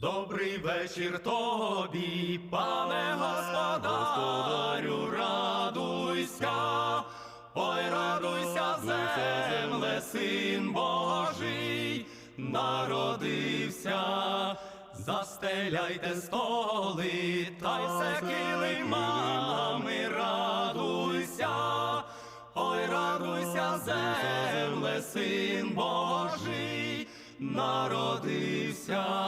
Добрий вечір тобі, пане господарю, радуйся, ой, радуйся, земле, син Божий, народився, застеляйте столи, та й все килимами, радуйся, ой, радуйся, земле, син Божий, народився,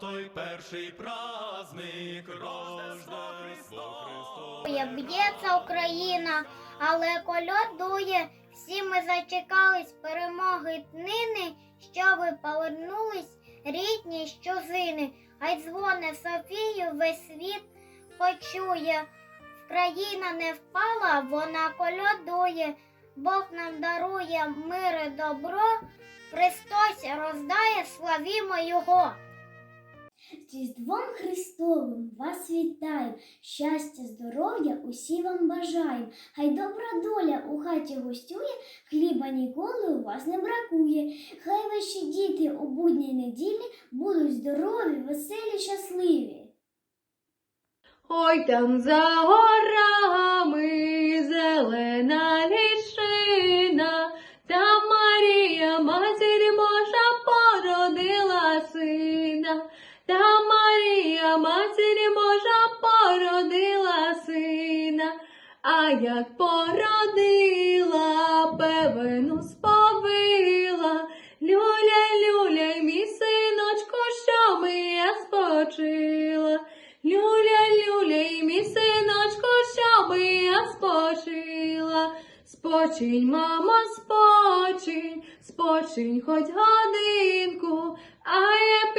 той перший праздник Рождества Христова. Дує, б'ється Україна, але колядує. Всі ми зачекались перемоги днини, щоби повернулись рідні щозини. Хай дзвоне Софію, весь світ почує. Країна не впала, вона колядує. Бог нам дарує мир і добро. Христос роздає, славімо Його. З Різдвом Христовим вас вітаю, щастя, здоров'я усі вам бажаю. Хай добра доля у хаті гостює, хліба ніколи у вас не бракує. Хай ваші діти у будні неділі будуть здорові, веселі, щасливі. Ой там за горами зелена лішина, там Марія, матір Божа, породила сина, там Марія, матір Божа, породила сина, а як породила, певину сповила, люля, люля, мій синочку, що ми я спочила. Люля, люля, мій синочку, щоби я спочила. Спочинь, мамо, спочинь, спочинь хоч годинку, а я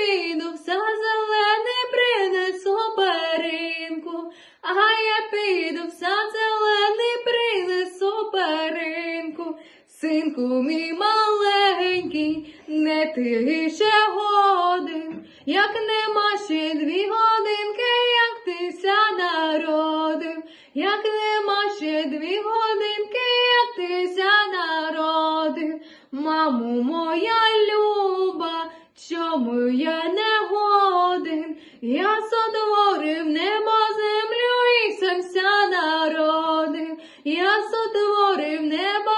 Синку мій маленький, не ти ще годин, як нема ще дві годинки, як ти ся народив, як нема ще дві годинки, як ти ся народив, маму моя люба, чому я не годин, я сотворив небо землю і сам ся народив, я сотворив небо.